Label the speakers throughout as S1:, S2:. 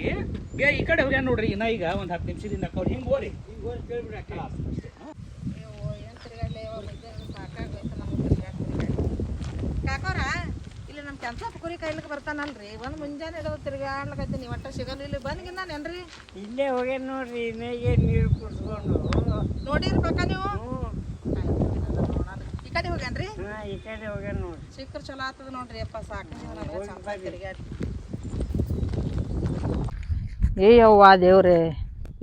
S1: ಹೋಗ್ಯಾನ್ರಿ ಏ ಈ ಕಡೆ ಹೋಗ್ಯಾನ ನೋಡ್ರಿ ಇನ್ನ ಈಗ ಒಂದ್ ಹತ್ತು ನಿಮಿಷದಿಂದ ಅಕ್ಕವ್ರಿ ಹಿಂಗ್ ಹೋರಿ.
S2: ಕಾಕೋರ ಇಲ್ಲಿ ನಮ್ಮ ಕೆಲ್ಸ ಕುರಿ ಕಾಯ್ಲಿಕ್ಕೆ ಬರ್ತಾನಲ್ರಿ. ಒಂದು ಮುಂಜಾನೆ ಹಿಡಿದು ತಿರ್ಗಾಡ್ಲಕತ್ತೀನಿ ಒಟ್ಟ ಸಿಗಲ್ಲ ಇಲ್ಲಿ ಬಂದ್ಗಿಂದಾನೇನ್ರಿ
S3: ಇಲ್ಲೇ ಹೋಗ್ಯಾನ ನೋಡ್ರಿ ಇನ್ನೇಗೆ ನೀರು ಕುಡ್ಸ್ಕೊಂಡು.
S2: ನೋಡಿರ್ಬೇಕಾ ನೀವು? ಈ ಕಡೆ ಹೋಗ್ಯಾನ್ರಿ?
S3: ಹಾ ಈ ಕಡೆ ಹೋಗ್ಯಾನ ನೋಡ್ರಿ.
S2: ಸಿಕ್ಕರ್ ಚಲೋ ಆತದ ನೋಡ್ರಿ ಅಪ್ಪ ಸಾಕು. ತಿರ್ಗಾಡಿ. ಏ ಯವ್ವ ದೇವ್ರೆ,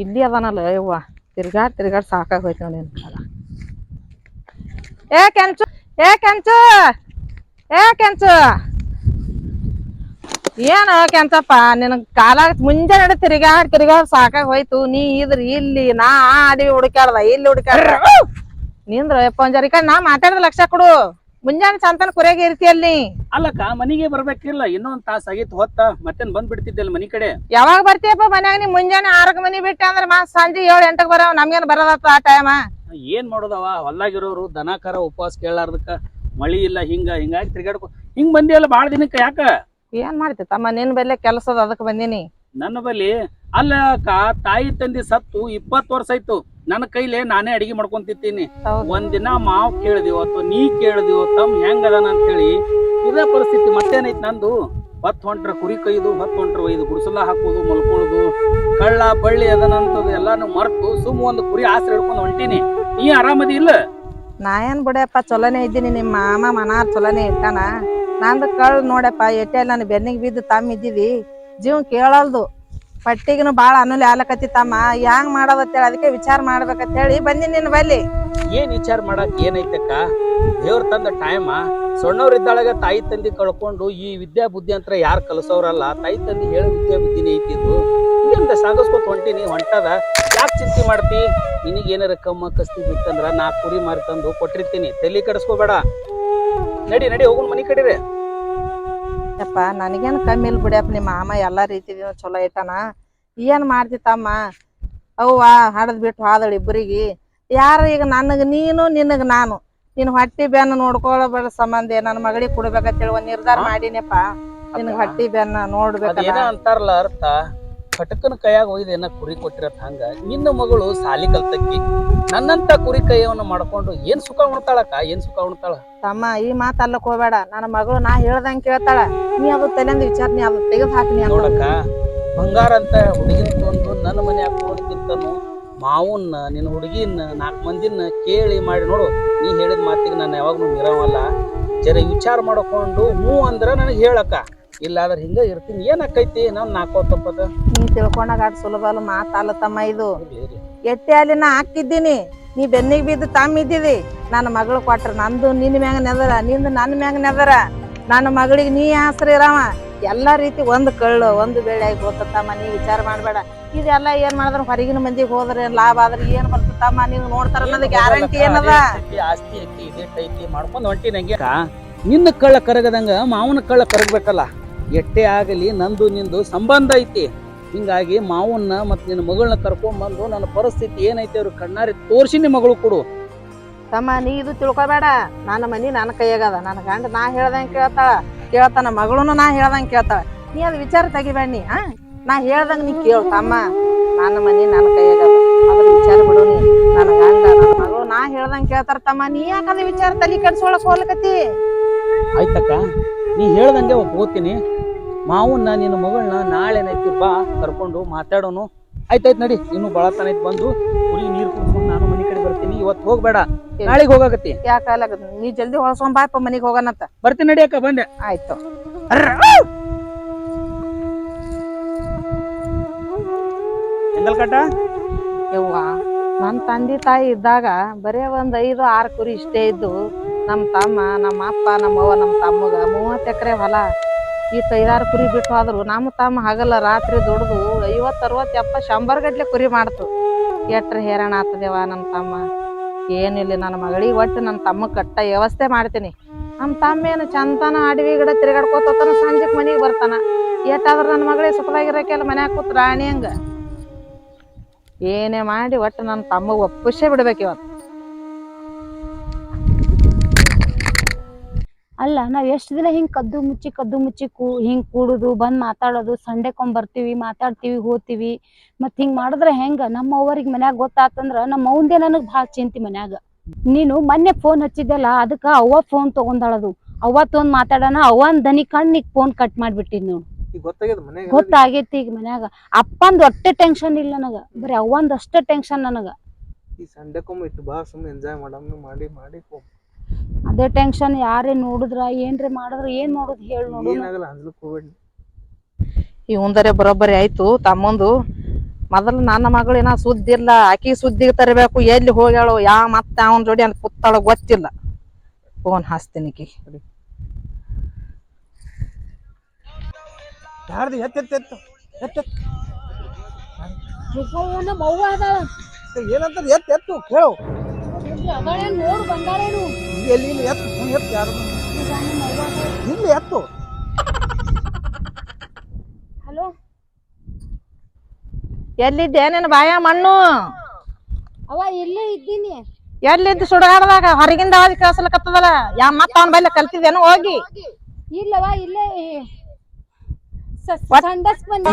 S2: ಇಲ್ಲಿ ಅದಾನಲ್ಲ ಯವ್ವ ತಿರ್ಗಾಡ್ ತಿರ್ಗಾಡ್ ಸಾಕಾಗ್ ಹೋಯ್ತು ನೋಡಿ ಏ ಕೆಂಚು ಏ ಕೆಂಚು ಏ ಕೆಂಚು. ಏನ ಕೆಂಚಪ್ಪ, ನಿನಗೆ ಕಾಲ ಮುಂಜಾನೆ ತಿರ್ಗಾಡ್ ತಿರ್ಗಾಡ್ ಸಾಕಾಗ್ ಹೋಯ್ತು, ನೀ ಇದ್ರ ಇಲ್ಲಿ, ನಾ ಆ ಅಡವಿ ಇಲ್ಲಿ ಹುಡುಕ್ಯಾಡ್ದ. ನಿಂದ್ರ, ಯಪ್ಪ ನಾ ಮಾತಾಡಿದ ಲಕ್ಷ ಕೊಡು. ಮುಂಜಾನೆ ಚಂತನ ಕುರಿಯಾಗ ಇರ್ತಿಯಲ್ಲಿ
S1: ಅಲ್ಲಕ್ಕ ಮನಿಗೆ ಬರ್ಬೇಕಿಲ್ಲ ಇನ್ನೊಂದ್ ತಾಸ ಆಗಿತ್ತು ಹೊತ್ತ ಮತ್ತೇನ್ ಬಂದ್ ಬಿಡ್ತಿದ್ದಲ್ಲ ಮನಿ ಕಡೆ.
S2: ಯಾವಾಗ ಬರ್ತೀಯಪ್ಪ ಮನ್ಯಾಗ ನೀ? ಮುಂಜಾನೆ ಆರಕ್ ಮನಿ ಬಿಟ್ಟೆ ಅಂದ್ರ ಮಾ ಸಂಜೆ ಏಳು ಎಂಟಕ್ ಬರೋ ನಮ್ಗೇನ್ ಬರೋದತ್ತ ಆ ಟೈಮ
S1: ಏನ್ ಮಾಡೋದವ? ಹೊಲ್ಲಾಗಿರೋರು ದನ ಕರ ಉಪವಾಸ ಕೇಳಾರ್ದಕ್ಕ ಮಳಿ ಇಲ್ಲ ಹಿಂಗ ಹಿಂಗಾಗಿ ತಿರ್ಗಾಡ್ಕೊ ಹಿಂಗ್ ಬಂದಿಯಲ್ಲ ಬಾಳ ದಿನಕ್ಕ ಯಾಕ?
S2: ಏನ್ ಮಾಡ್ತಿ ತಮ್ಮ? ನಿನ್ ಬೆಲೆ ಕೆಲಸದ ಅದಕ್ಕೆ ಬಂದಿನಿ.
S1: ನನ್ನ ಬಲ್ಲಿ ಅಲ್ಲ ಅಕ್ಕ ತಾಯಿ ತಂದೆ ಸತ್ತು ಇಪ್ಪತ್ತು ವರ್ಷ ಆಯ್ತು. ನನ್ನ ಕೈಲೇ ನಾನೇ ಅಡಿಗೆ
S2: ಮಾಡ್ಕೊಂತಿರ್ತೀನಿ.
S1: ಒಂದಿನ ಮಾವ್ ಕೇಳ್ದಿವೋ ಅಥವಾ ನೀ ಕೇಳ್ದಿವ ತಮ್ ಹೆಂಗ್ ಅದಾನ? ಅಂತ ಹೇಳಿ ಇದೇ ಪರಿಸ್ಥಿತಿ ಮತ್ತೇನೈತ್ ನಂದು? ಹೊತ್ತು ಹೊಂಟ್ರ ಕುರಿ ಕೈದು ಹೊತ್ತು ಹೊಂಟ್ರ ಒಯ್ದು ಗುಡಿಸಲ ಹಾಕೋದು ಮಲ್ಕೊಳ್ಳೋದು ಕಳ್ಳ ಬಳ್ಳಿ ಅದನಂತದ್ದು ಎಲ್ಲಾನು ಮರ್ತು ಸುಮ್ ಒಂದು ಕುರಿ ಆಸರೆ ಹಿಡ್ಕೊಂಡು ಹೊಂಟೀನಿ. ನೀ ಆರಾಮದಿ ಇಲ್ಲ?
S2: ನಾ ಏನ್ ಬಿಡಪ್ಪ ಚಲೋನೇ ಇದ್ದೀನಿ ನಿಮ್ಮ ಮಾಮ ಮನಾರ್ ಚಲೋನೇ ಇರ್ತಾನ. ನಂದು ಕಳ್ ನೋಡಪ್ಪ ಎಟ್ಟೆ ನಾನು ಬೆನ್ನಿಗೆ ಬಿದ್ದು ತಮ್ಮ ಇದ್ದೀವಿ. ಜೀವ ಕೇಳಲ್ದು. ಪಟ್ಟಿಗಿನ ಬಾಳ ಅನುಲಿ ಆಲಕತ್ತಿತ್ತಮ್ಮ ಹ್ಯಾಂಗ್ ಮಾಡೋದತ್ತೇಳಿ? ಅದಕ್ಕೆ ವಿಚಾರ ಮಾಡ್ಬೇಕಂತ ಹೇಳಿ ಬಂದಿನಿ ನಿನ್ನ ಬಲ್ಲಿ
S1: ಏನ್ ವಿಚಾರ ಮಾಡಕ್ ಏನೈತಕ್ಕ? ದೇವ್ರ ತಂದ ಟೈಮ ಸಣ್ಣವ್ರಿದ್ದಾಳಾಗ ತಾಯಿ ತಂದಿ ಕಳ್ಕೊಂಡು ಈ ವಿದ್ಯಾ ಬುದ್ಧಿ ಅಂತ ಯಾರು ಕಲಿಸೋರಲ್ಲ? ತಾಯಿ ತಂದಿ ಹೇಳಿ ವಿದ್ಯಾ ಬುದ್ಧಿನೇ ಐತಿದ್ದು ಹಿಂದಿಂದ ಸಾಗಿಸ್ಕೊತ ಹೊಂಟಿನಿ ಹೊಂಟದ? ಯಾಕೆ ಚಿಂತೆ ಮಾಡ್ತಿ? ನಿನಗೆ ಏನಾರ ಕಮ್ಮ ಕಸ್ತಿ ಬಿತ್ತಂದ್ರ ನಾ ಕುರಿ ಮಾರಿ ತಂದು ಕೊಟ್ಟಿರ್ತೀನಿ. ತಲೆ ಕಡಿಸ್ಕೋಬೇಡ. ನಡಿ ನಡಿ ಹೋಗೋಣ ಮನಿ ಕಡಿರೆ.
S2: ಯಪ್ಪ ನನಗೇನು ಕಮ್ಮಿ ಇಲ್ಲ ಬಿಡಪ್ಪ ನಿಮ್ಮ ಮಾಮ ಎಲ್ಲ ರೀತಿದಿಂದ ಚಲೋ ಐತಾನ. ಏನ್ ಮಾಡ್ತಿ ತಮ್ಮ ಅವ್ವ ಹಡದ್ ಬಿಟ್ಟು ಹೋದಳು ಇಬ್ಬರಿಗೆ. ಯಾರು ಈಗ ನನಗೆ ನೀನು ನಿನಗೆ ನಾನು. ನಿನ್ ಹೊಟ್ಟಿ ಬೆನ್ನ ನೋಡ್ಕೊಳ್ಳಬೇಡ ಸಂಬಂಧ ನನ್ನ ಮಗಳಿಗೆ ಕೊಡ್ಬೇಕಂತೇಳಿ ಒಂದ್ ನಿರ್ಧಾರ ಮಾಡಿನಿಪಾ ನಿನಗ ಹೊಟ್ಟಿ ಬೆನ್ನ ನೋಡ್ಬೇಕಲ್ಲ.
S1: ಅಂತಾರಲ್ಲ ಅರ್ಥ. ಕಟಕನ ಕೈಯಾಗ ಒಯ್ದು ಏನ ಕುರಿ ಕೊಟ್ಟಿರತ್ ಹಂಗ ನಿನ್ನ ಮಗಳು ಸಾಲಿ ಕಲ್ತಕ್ಕಿ. ನನ್ನಂತ ಕುರಿ ಕೈಯವನ್ನ ಮಾಡ್ಕೊಂಡು ಏನ್ ಸುಖ ಉಣ್ತಾಳಕ್ಕ? ಏನ್ ಸುಖ ಉಣ್ತಾಳ?
S2: ತಮ್ಮ ಈ ಮಾತು ಅಲ್ಲಕ್ ಹೋಗ್ಬೇಡ. ನನ್ನ ಮಗಳು ನಾ ಹೇಳ್ದಂಗ್ ಕೇಳ್ತಾಳ. ನೀ ಅದು ತಲೆಂದ ವಿಚಾರ ನೀ ಅದು ತೆಗೆದು ಹಾಕಿ
S1: ನೋಡಕ್ಕ ಬಂಗಾರ ಅಂತ ಹುಡುಗಿನ ತಂದು ನನ್ನ ಮನೆ ಹಾಕೋದಕ್ಕಿಂತನು ಮಾವನ್ನ ನಿನ್ನ ಹುಡುಗಿನ ನಾಲ್ಕು ಮಂದಿನ ಕೇಳಿ ಮಾಡಿ ನೋಡು ನೀ ಹೇಳಿದ ಮಾತಿಗೆ ನಾನು ಯಾವಾಗ್ಲೂ ಮಿರವಲ್ಲ ಜರ ವಿಚಾರ ಮಾಡ್ಕೊಂಡು ಹ್ಞೂ ಅಂದ್ರೆ ನನಗೆ ಹೇಳಕ್ಕ. ಇಲ್ಲಾದ್ರೆ ಹಿಂಗ ಇರ್ತೀನಿ. ಏನ್ ಆಕೈತಿ? ನಾನು ನಾಲ್ಕೋತಪ್ಪದ
S2: ನೀ ತಿಳ್ಕೊಂಡಾಗ ಅದ್ ಸುಲಭ ಅಲ್ಲ ಮಾತಲ್ಲ ತಮ್ಮ ಇದು. ಎಟ್ಟೆ ಅಲ್ಲಿ ನಾ ಹಾಕಿದ್ದೀನಿ. ನೀ ಬೆನ್ನಿಗೆ ಬಿದ್ದು ತಮ್ಮ ಇದ್ದಿದಿ. ನನ್ನ ಮಗಳು ಕೊಟ್ರ. ನಂದು ನಿನ್ನ ಮ್ಯಾಗ ನೆದರ ನಿಂದು ನನ್ನ ಮ್ಯಾಗ ನೆದರ ನನ್ನ ಮಗಳಿಗೆ ನೀ ಹೆಸರು ಇರವ. ಎಲ್ಲಾ ರೀತಿ ಒಂದು ಕಳ್ಳು ಒಂದು ಬೆಳೆ ಆಗಿ ಹೋಗ್ತಮ್ಮ ನೀ ವಿಚಾರ ಮಾಡ್ಬೇಡ. ಇದೆಲ್ಲ ಏನ್ ಮಾಡಿದ್ರ? ಹೊರಗಿನ ಮಂದಿಗೆ ಹೋದ್ರೆ ಏನ್ ಲಾಭ ಆದ್ರೆ ಏನ್ ಬರ್ತಮ್ಮ ನೀವು ನೋಡ್ತಾರ ಅನ್ನೋದು ಗ್ಯಾರಂಟಿ ಏನದ?
S1: ಆಸ್ತಿ ಐತಿ ಇದೇಟ್ ಐತಿ ಮಾಡ್ಕೊಂಡು ಹೊಂಟಿ ನಂಗೆ. ನಿನ್ನ ಕಳ್ಳ ಕರಗದಂಗ ಮಾವನ ಕಳ್ಳ ಕರಗಬೇಕಲ್ಲ. ಎಟ್ಟೆ ಆಗಲಿ ನಂದು ನಿಂದು ಸಂಬಂಧ ಐತಿ. ಹಿಂಗಾಗಿ ಮಾವನ್ನ ಮತ್ತು ನಿನ್ನ ಮಗಳನ್ನ ಕರ್ಕೊಂಡ್ ಬಂದು ನನ್ನ ಪರಿಸ್ಥಿತಿ ಏನೈತಿ ಅವ್ರ ಕಣ್ಣಾರಿ ತೋರಿಸಿ ನಿಮ್ಮ ಮಗಳು ಕೊಡು.
S2: ತಮ್ಮ ನೀ ಇದು ತಿಳ್ಕೊಬೇಡ. ನನ್ನ ಮನಿ ನನ್ನ ಕೈಯಾಗದ. ನನ್ನ ಗಂಡ ನಾ ಹೇಳ್ದಂಗೆ ಕೇಳ್ತಾಳ. ಕೇಳ್ತಾನ ಮಗಳೂನು ನಾ ಹೇಳ್ದಂಗೆ ಕೇಳ್ತಾಳ. ನೀ ಅದು ವಿಚಾರ ತೆಗಿಬೇಡ ನೀ ಹಾ ನಾ ಹೇಳ್ದಂಗೆ ನೀ ಕೇಳು ತಮ್ಮ. ನನ್ನ ಮನಿ ನನ್ನ ಕೈಯಾಗದ. ಅದ್ರ ವಿಚಾರ ಬಿಡು ನೀ. ನನ್ನ ಗಂಡ ನನ್ನ ಮಗಳು ನಾ ಹೇಳ್ದಂಗೆ ಕೇಳ್ತಾರ ತಮ್ಮ. ನೀ ಯಾಕಂದ್ರೆ ವಿಚಾರ ತಲೆ ಕೆಡ್ಸೋಳಕ್ ಹೋಗ್ಲಕತ್ತಿ?
S1: ಆಯ್ತಕ್ಕ ನೀ ಹೇಳ್ದಂಗೆ ಒಪ್ಕೋತೀನಿ. ಮಾವನ್ನ ನಿನ್ನ ಮಗಳನ್ನ ನಾಳೆ ನೈತಿ ಬಾ ಕರ್ಕೊಂಡು ಮಾತಾಡೋನು. ಆಯ್ತಾಯ್ತು ನಡಿ ಇನ್ನು ಬಳತನ ಐತಿ ಬಂದು ಕುರಿ ನೀರು ಕುಡ್ಕೊಂಡು ನಾನು ಮನೆ ಕಡೆ ಬರ್ತೀನಿ. ಇವತ್ತು ಹೋಗ್ಬೇಡ. ನಾಳೆಗೆ ಹೋಗಾಕತ್ತಿ.
S2: ಯಾಕ ನೀ ಜಲ್ದಿ ಹೊಳ್ಸ್ಕೊಂಡ್ ಮನೆಗೆ ಹೋಗೋಣ ಹೋಗೋಣಂತ
S1: ಬರ್ತೀನಿ ನಡಿ ಅಕ್ಕ ಬಂದೆ.
S2: ಆಯ್ತು.
S1: ಎಂಗಲ್ ಕಟ್ಟ
S2: ಯವ್ವ ನನ್ನ ತಂದೆ ತಾಯಿ ಇದ್ದಾಗ ಬರೇ ಒಂದು ಐದು ಆರು ಕುರಿ ಇಷ್ಟೇ ಇದ್ದು. ನಮ್ಮ ತಮ್ಮ ನಮ್ಮ ಅಪ್ಪ ನಮ್ಮವ್ವ ನಮ್ಮ ತಮ್ಮಗ ಮೂವತ್ತು ಎಕರೆ ಹೊಲ. ಇಟ್ಟು ಐದಾರು ಕುರಿ ಬಿಟ್ಟು ಹೋದ್ರು. ನಮ್ಮ ತಮ್ಮ ಹಗಲ ರಾತ್ರಿ ದುಡ್ದು ಐವತ್ತು, ಅರವತ್ತು ಎಪ್ಪ ಶಂಬರ್ ಗಟ್ಲೆ ಕುರಿ ಮಾಡ್ತು. ಎಟ್ರ ಹೇರಣ ಆತದೇವ ನಮ್ಮ ತಮ್ಮ? ಏನಿಲ್ಲ, ನನ್ನ ಮಗಳಿಗೆ ಒಟ್ಟು ನನ್ನ ತಮ್ಮ ಕಟ್ಟ ವ್ಯವಸ್ಥೆ ಮಾಡ್ತೀನಿ. ನಮ್ಮ ತಮ್ಮ ಏನು ಚಂತನ ಅಡವಿ ಗಿಡ ತಿರ್ಗಾಡ್ಕೋತಾನ ಸಂಜೆಗೆ ಮನೆಗೆ ಬರ್ತಾನ. ಎಟ್ಟಾದ್ರೆ ನನ್ನ ಮಗಳಿಗೆ ಸುಖವಾಗಿರೋಕೆಲ್ಲ ಮನ್ಯಾಗ ಕೂತ್ ರಾಣಿ ಹಂಗ. ಏನೇ ಮಾಡಿ ಒಟ್ಟು ನನ್ನ ತಮ್ಮಗೆ ಒಪ್ಪಿಸೇ ಬಿಡ್ಬೇಕು ಇವತ್ತು
S4: ಅಲ್ಲ ನಾವ್ ಎಷ್ಟು ದಿನ ಹಿಂಗ್ ಕದ್ದು ಮುಚ್ಚಿ ಕದ್ದು ಮುಚ್ಚಿ ಕೂ ಹಿಂಗ್ ಕೂಡುದು ಬಂದ್ ಮಾತಾಡೋದು ಸಂಡೆಕೊಂಡ್ ಬರ್ತೀವಿ ಮಾತಾಡ್ತೀವಿ ಹೋಗ್ತೀವಿ. ಮತ್ತು ಹಿಂಗ್ ಮಾಡಿದ್ರೆ ಹೆಂಗ? ನಮ್ಮ ಅವ್ರಿಗೆ ಮನ್ಯಾಗ ಗೊತ್ತಾತಂದ್ರ ನಮ್ಮ ಅವಂದೇ ನನಗ್ ಭಾಳ ಚಿಂತಿ ಮನ್ಯಾಗ. ನೀನು ಮೊನ್ನೆ ಫೋನ್ ಹಚ್ಚಿದ್ದೆಲ್ಲ ಅದಕ್ಕ ಅವ್ವ ಫೋನ್ ತಗೊಂಡಾಳದು. ಅವ್ವ ತೊಗೊಂಡ್ ಮಾತಾಡೋಣ ಅವ್ವನ್ ದನಿ ಕಣ್ಣಿಗೆ ಫೋನ್ ಕಟ್ ಮಾಡ್ಬಿಟ್ಟಿದ್ ನೋಡು. ಗೊತ್ತಾಗೈತಿ ಈಗ ಮನ್ಯಾಗ. ಅಪ್ಪಂದ್ ಒಟ್ಟೆ ಟೆನ್ಷನ್ ಇಲ್ಲ ನನಗ. ಬರೀ ಅವ್ವಂದ್ ಅಷ್ಟೇ ಟೆನ್ಷನ್ ನನಗ.
S5: ಈ ಸಂಡೆಕೊಮ್ಮೆ ಇಟ್ಟು ಬಾ ಸುಮ್ಮನೆ ಎಂಜಾಯ್ ಮಾಡಮ್ನ ಮಾಡಿ ಮಾಡಿ.
S4: ಅದೇ ಟೆನ್ಷನ್ ಯಾರೇ ನೋಡಿದ್ರ ಏನ್ರಿ ಮಾಡಿದ್ರ ಏನ್ ಮಾಡೋದು ಹೇಳಿ ನೋಡು.
S5: ಏನಾಗಲ್ಲ ಹೋಗ್ಬೇಡಿ
S2: ಇವಂದರೆ ಬರೋಬ್ಬರಿ ಆಯ್ತು ತಮ್ಮಂದು. ಮೊದಲು ನನ್ನ ಮಗಳು ಏನ ಸುದ್ದಿ ಇಲ್ಲ ಆಕಿ ಸುದ್ದಿಗೆ ತರಬೇಕು ಎಲ್ಲಿ ಹೋಗ್ಯಾಳು ಯಾ ಮತ್ತೆ ಅವನ ಜೋಡಿ ಅಂತ ಕೂತಾಳ ಗೊತ್ತಿಲ್ಲ. ಫೋನ್ ಹಾಸ್ತೀನಿ ಈಕಿ
S5: ಯಾರ್ದು ಎತ್ತ ಎತ್ತ ಏನಂತಾರ ಕೇಳು. ಎಲ್ಲಿ ಇಲ್ಲಿ ಎತ್ತು ಎತ್ತು ಯಾರು? ಇಲ್ಲಿ ಎತ್ತು.
S4: ಹಲೋ?
S2: ಎಲ್ಲಿದ್ದೆ ನಿನ್ನ ಬಾಯ ಮಣ್ಣು?
S4: ಅವ ಇಲ್ಲೇ ಇದ್ದೀನಿ.
S2: ಎಲ್ಲಿದ್ದು ಸುಡಗಾಡದಾಗ? ಹೊರಗಿಂದ ಅವಾಜ್ ಕೇಳಿಸ್ಲಕತ್ತದಲ್ಲ? ಯಾ ಮತ್ತ ಅವನ ಬೈಲ ಕಲ್ತಿದ್ದೇನು ಹೋಗಿ.
S4: ಇಲ್ಲವಾ ಇಲ್ಲೇ ಸಂಡಸ್ ಬಂದಿ.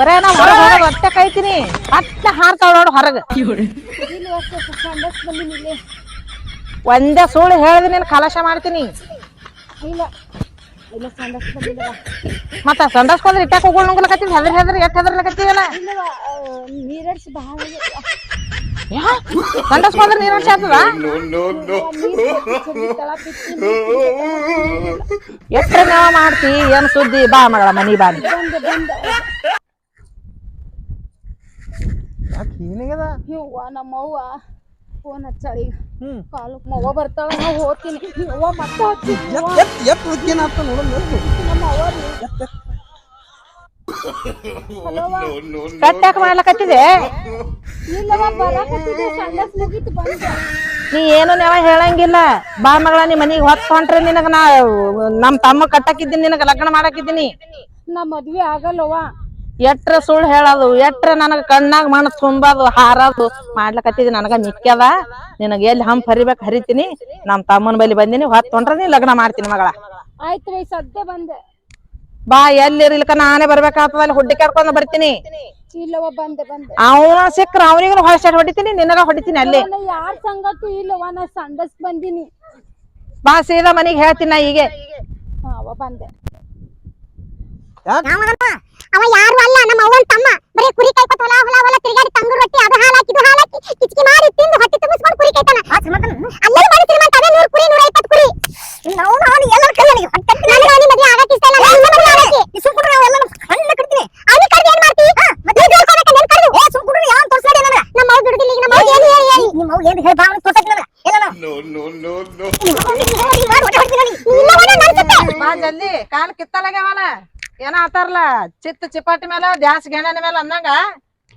S2: ಬರೇ ನಾ ಹೊರಗೆ ಹೋಗೋದು ಒಟ್ಟೆ ಕಾಯ್ತೀನಿ ಮತ್ತೆ ಹಾರ್ತಾವ ನೋಡು ಹೊರಗೆ.
S4: ಇಲ್ವ ಸಂಡಸ್ ಬಂದಿನಿ ಇಲ್ಲೇ
S2: ಒಂದೇ ಸುಳ್ಳು ಹೇಳಿದ್ರೆ ನೀನು ಕಲಶ ಮಾಡ್ತೀನಿ.
S4: ಇಲ್ಲ. ಇಲ್ಲ ಸಂಡಸ್
S2: ಮತ್ತ ಸಂಡಸ್ಕೊಂಡ್ರೆ ಇಟ್ಟಾಕ ಹೋಗೋಣ ಹೆದರ್ ಹೆದರ್ ಎಷ್ಟ್ ಹೆದರ್ಲಕತ್ತೀವಲ್ಲ
S4: ನೀರಡ್ಸಿ ಬಹಳ
S2: ಸಂಡಸ್ಕೊಂಡ್ರೆ ನೀರು ಆಗ್ತದ
S4: ತಳ ಬಿತ್ತಿ
S2: ಎಷ್ಟ್ರ ನಾವ ಮಾಡ್ತಿ? ಏನ್ ಸುದ್ದಿ? ಬಾ ಮಗಳ ಮನಿ ಬಾ
S5: ಏನಾಗ್ಯದ
S4: ಯವ್ವ ನಮ್ಮವ್ವ ಫೋನ್ ಹಚ್ಚಾಳಿ.
S5: ಹ್ಮ್.
S4: ಕಾಲು ಮವ್ವ ಬರ್ತಾಳ ನಾ ಹೋಗ್ತೀನಿ. ಯವ್ವ ಮತ್ತೆ ಹಚ್ಚಿ.
S5: ಎತ್ ಎತ್ ನೋಡಮ್ ಎತ್ತು
S4: ನಮ್ಮ ಅವ್ವ ರೀ.
S5: ಎತ್ ಎತ್
S4: ಹಲೋವ
S2: ಕಟ್ಟಾಕ ಮಾಡ್ಲಕತ್ತಿದೆ ನೀ ಏನು ನೆವ ಹೇಳಂಗಿಲ್ಲ. ಬಾ ಮಗಳ ನೀ ಮನಿಗ್ ಹೊತ್ತು ಹೊಂಟ್ರೆ ನಿನಗ ನಾ ನಮ್ ತಮ್ಮ ಕಟ್ಟಾಕಿದ್ದೀನಿ ನಿನಗ ಲಗ್ನ ಮಾಡಾಕಿದ್ದೀನಿ.
S4: ನಾ ಮದ್ವಿ ಆಗಲ್ಲವ
S2: ಎಟ್ರ ಸುಳ್ಳು ಹೇಳೋದು ಎಟ್ರ ನನಗ ಕಣ್ಣಾಗ ಮಣ್ಣು ತುಂಬದು ಹಾರದು ಮಾಡ್ಲಕತ್ತಿದ್ ನನಗ ಮಿಕ್ಕ್ಯದ ನಿನಗ ಎಲ್ಲಿ ಹಂಪ್ ಹರಿಬೇಕು ಹರಿತೀನಿ. ನಮ್ ತಮ್ಮನ ಬಲಿ ಬಂದಿನಿ ಹೊತ್ತು ಹೊಂಟ್ರೆ ನೀ ಲಗ್ನ ಮಾಡ್ತೀನಿ ಮಗಳ.
S4: ಆಯ್ತು ರೀ ಸದ್ಯ ಬಂದೆ.
S2: ಬಾ ಎಲ್ಲಿರ್ಲಿಕ್ಕ ನಾನೇ ಬರ್ಬೇಕಾಗ್ತದ ಅಲ್ಲಿ ಹುಡ್ಡಿ ಕರ್ಕೊಂಡ್ ಬರ್ತೀನಿ.
S4: ಇಲ್ಲವ ಬಂದೆ ಬಂದೆ.
S2: ಅವನ ಸಿಕ್ಕ್ರ ಅವನಿಗೂ ಹೊಡಿಸ್ಟ್ ಹೊಡಿತೀನಿ ನಿನಗ ಹೊಡಿತೀನಿ ಅಲ್ಲಿ.
S4: ಯಾರ ಸಂಗಟು ಇಲ್ಲವ ನಾ ಸಂಡಸ್ ಬಂದಿನಿ.
S2: ಬಾ ಸೀದಾ ಮನಿಗ್ ಹೇಳ್ತೀನಿ ನಾ ಹೀಗೆ.
S4: ಅವ ಬಂದೆ.
S6: ಅವ ಯಾರು ಅಲ್ಲ ನಮ್ಮ ಅವ್ವನ ತಮ್ಮ. ಬರೀ ಕುರಿ ಕೈ ಹೊಲ ಹೊಲ ಹೊಲ ತಿರುಗಾಡಿ ತಂಗು ರೊಟ್ಟಿ ಅದು ಹಾಲಾಕಿ ಇದು ಹಾಲಾಕಿ ಕಿಚಕಿ ಮಾಡಿ ತಿಂದು ಹೊಟ್ಟೆ ತುಂಬಿಸ್ಕೊಂಡು ಕುರಿ ಕೈತಾನ. ಅಲ್ಲೇ ಮಾಡಿ ಶ್ರೀಮಂತ ನೂರು ಕುರಿ ನೂರ ಇಪ್ಪತ್ತು ಕುರಿ ನಾವು ಅವನು ಎಲ್ಲರ ಕೈಯಲ್ಲಿ ನನಗೆ ಅವನಿ ಮದುವೆ ಆಗಕ್ಕೆ ಇಷ್ಟ ಇಲ್ಲ ಮದುವೆ ಆಗಕ್ಕೆ. ಸುಮ್ಕುಡ್ರಿ ನಾವು ಎಲ್ಲ ಹಣ್ಣ ಕಟ್ತೀನಿ. ಅವನಿ ಕರ್ದು ಏನ್ ಮಾಡ್ತಿ? ಮತ್ತೆ ಕರ್ದು. ಏ ಯಾವ ನಮ್ಮ ಅವ್ವ ಈಗ ನಮ್ಮ ಅವ್ವ ಏನು ಹೇಳಿ ಹೇಳಿ? ನಿಮ್ಮ ಅವ್ವ ಏನು ಹೇಳಿ ಬಾವನ ತೋರ್ಸಕ್ಕೆ ನನಗೆ. ನನ್ನ ಜೊತೆ
S2: ಬಾ ಜಲ್ದಿ. ಕಾಲು ಕಿತ್ತಲಾಗ್ಯಾವಲ್ಲ. ಏನ ಆತಾರಲ್ಲ ಚಿತ್ತ ಚಿಪಾಟಿ ಮೇಲೆ ದ್ಯಾಸ್ ಗೆಣನ ಮೇಲೆ ಅಂದಂಗ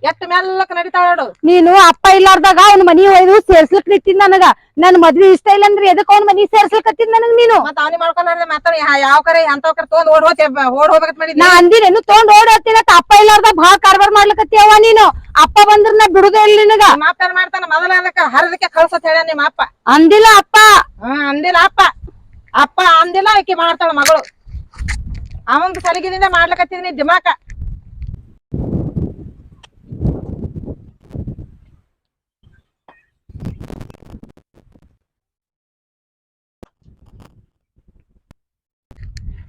S2: ಎತ್ತ ಮೆಲ್ಲಕ್ ನಡಿತಾಳೋ ನೋಡು
S4: ನೀನು ಅಪ್ಪ ಇಲ್ಲಾರ್ದಾಗ ಅವ್ನ ಮನಿ ಒಯ್ದು ಸೇರ್ಸ್ಲಿಕ್ ನಿಟ್ಟಿದ್ ನನಗ. ನನ್ ಮದ್ವಿ ಇಷ್ಟ ಇಲ್ಲ ಅಂದ್ರೆ ಎದಕ್ ಅವ್ನ ಮನಿ ಸೇರ್ಸ್ಲಿಕತ್ತಿದ್ ನನಗ್ ನೀನು?
S2: ಮತ್ತ ಅವನಿ ಮಾಡ್ಕೊಂಡ್ರೆ ಮಾತಾಡ ಯಾವ ಕರೆ ಅಂತವ್ ಕರೆ ತಗೊಂಡ್ ಓಡ್ ಹೋತಿ ಓಡ್ ಹೋಗ್ಬೇಕಂತ
S4: ನಾ ಅಂದಿನೇನು ತೊಗೊಂಡ್ ಹೋಗ್ತೀನಿ ಅಪ್ಪ ಇಲ್ಲಾರ್ದಾಗ ಭಾಳ ಕಾರ್ಬಾರ್ ಮಾಡ್ಲಿಕತ್ತಿಯವ ನೀನು. ಅಪ್ಪ ಬಂದ್ರ ನಾ ಬಿಡುದೇ ಇಲ್ಲ ನಿನಗ.
S2: ನಿಮ್ಮ ಅಪ್ಪ ಏನ್ ಮಾಡ್ತಾನ? ಮೊದಲ ಅದಕ್ಕ ಹರದಕ್ಕೆ ಕಳ್ಸತ್ ಹೇಳ ನಿಮ್ಮ ಅಪ್ಪ.
S4: ಅಂದಿಲ್ಲ ಅಪ್ಪ.
S2: ಹ್ಮ್ ಅಂದಿಲ್ಲ ಅಪ್ಪ. ಅಪ್ಪ ಅಂದಿಲ್ಲ ಆಕಿ ಮಾಡ್ತಾಳ ಮಗಳು. ಅವಂದ್ ಸಲಿಗಿದಿಂದ ಮಾಡ್ಲಕತ್ತಿದ್ನಿ ದಿಮಾಕ.